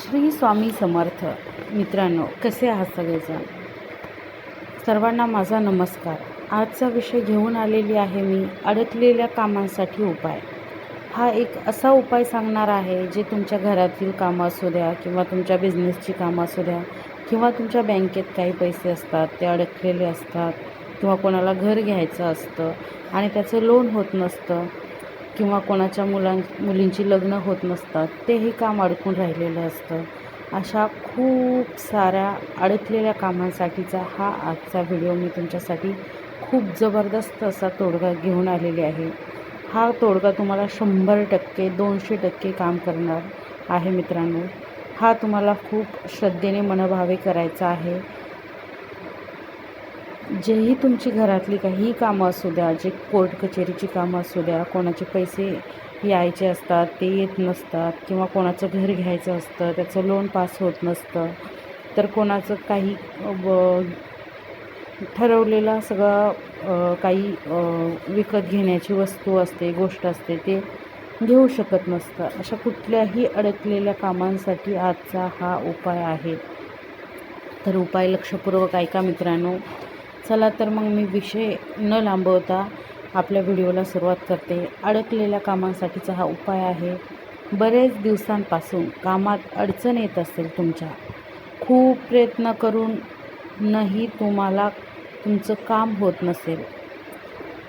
श्री स्वामी समर्थ. मित्रांनो कसे आहात सगळेजण? सर्वांना माझा नमस्कार. आजचा विषय घेऊन आलेली आहे मी अडकलेल्या कामांसाठी उपाय. हा एक असा उपाय सांगणार आहे जे तुमच्या घरातील कामं असू द्या किंवा तुमच्या बिझनेसची कामं असू द्या किंवा तुमच्या बँकेत काही पैसे असतात ते अडकलेले असतात किंवा कोणाला घर घ्यायचं असतं आणि त्याचं लोन होत नसतं. किंवा कोणाच्या मुलां मुलींची लग्न होत नसतात तेही काम अडकून राहिलेलं असतं. अशा खूप साऱ्या अडकलेल्या कामांसाठीचा हा आजचा व्हिडिओ मी तुमच्यासाठी खूप जबरदस्त असा तोडगा घेऊन आलेली आहे. हा तोडगा तुम्हाला शंभर टक्के दोनशे टक्के काम करणार आहे मित्रांनो. हा तुम्हाला खूप श्रद्धेने मनभावे करायचा आहे. जेही तुमची घरातली काही कामं असू द्या जे कोर्ट कचेरीची कामं असू द्या कोणाचे पैसे यायचे असतात ते येत नसतात किंवा कोणाचं घर घ्यायचं असतं त्याचं लोन पास होत नसतं तर कोणाचं काही ठरवलेला ब सगळं काही विकत घेण्याची वस्तू असते गोष्ट असते ते घेऊ शकत नसतं. अशा कुठल्याही अडकलेल्या कामांसाठी आजचा हा उपाय आहे. तर उपाय लक्षपूर्वक ऐका मित्रांनो. चला तर मग मी विषय न लांबवता आपल्या व्हिडिओला सुरुवात करते. अडकलेल्या कामांसाठीचा हा उपाय आहे. बरेच दिवसांपासून कामात अडचण येत असेल तुमच्या. खूप प्रयत्न करून नाही तुम्हाला तुमचं काम होत नसेल.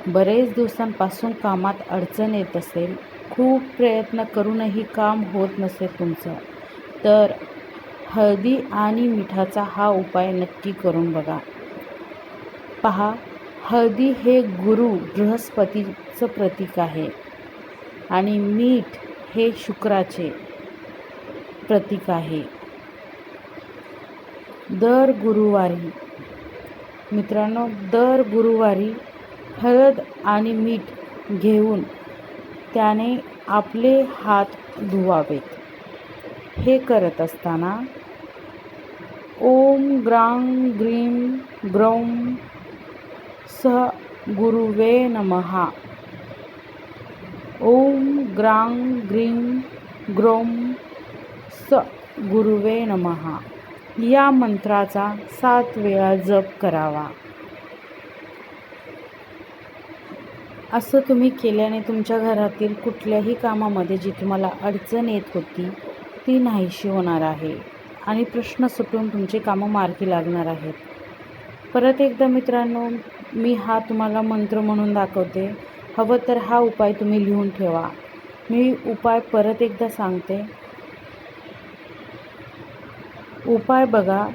बरेच दिवसांपासून कामात अडचण येत असेल. खूप प्रयत्न करूनही काम होत नसेल तुमचं. तर हळदी आणि मिठाचा हा उपाय नक्की करून बघा. पहा हळदी हे गुरु बृहस्पतीचं प्रतीक आहे आणि मीठ हे शुक्राचे प्रतीक आहे. दर गुरुवारी मित्रांनो दर गुरुवारी हळद आणि मीठ घेऊन त्याने आपले हात धुवावेत. हे करत असताना ओम ग्रांग ग्रीम ग्रौम गुरुवे नमहा ओम ग्रां ग्रीं ग्रोम स गुरुवे नमहा या मंत्राचा सात वेळा जप करावा. असं तुम्ही केल्याने तुमच्या घरातील कुठल्याही कामामध्ये जी तुम्हाला अडचण येत होती ती नाहीशी होणार आहे आणि प्रश्न सुटून तुमची कामं मार्गी लागणार आहेत. परत एकदा मित्रांनो मी हा तुम्हाला मंत्र म्हणून दाखवते. हवं तर हा उपाय तुम्ही लिहून ठेवा. मी उपाय परत एकदा सांगते. उपाय बघा.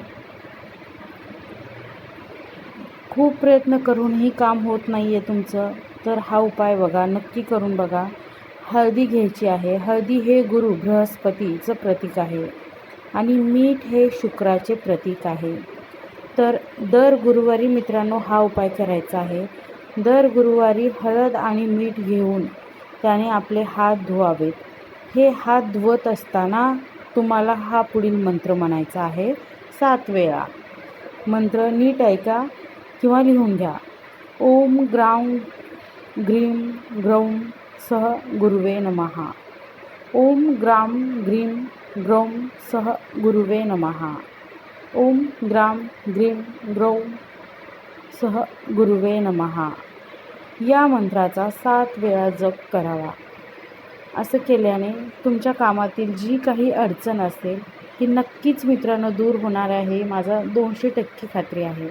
खूप प्रयत्न करूनही काम होत नाही आहे तुमचं तर हा उपाय बघा. नक्की करून बघा. हळदी घ्यायची आहे. हळदी हे गुरु बृहस्पतीचं प्रतीक आहे. आणि मीठ हे शुक्राचे प्रतीक आहे. तर दर गुरुवारी मित्रांनो हा उपाय करायचा आहे. दर गुरुवारी हळद आणि मीठ घेऊन त्याने आपले हात धुवावेत. हे हात धुवत असताना तुम्हाला हा पुढील मंत्र म्हणायचा आहे. सात वेळा. मंत्र नीट ऐका किंवा लिहून घ्या. ओम ग्राम ग्रीम ग्रौम सह गुरुवे नमहा. ओम ग्राम ग्रीम ग्रौम सह गुरुवे नमहा. ओम ग्राम ग्रीम ग्रौ सह गुरुवे नमहा या मंत्राचा सात वेळा जप करावा. असं केल्याने तुमच्या कामातील जी काही अडचण असेल ती नक्कीच मित्रांनो दूर होणार आहे. माझा दोनशे टक्के खात्री आहे.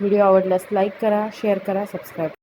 व्हिडिओ आवडल्यास लाईक करा शेअर करा सबस्क्राईब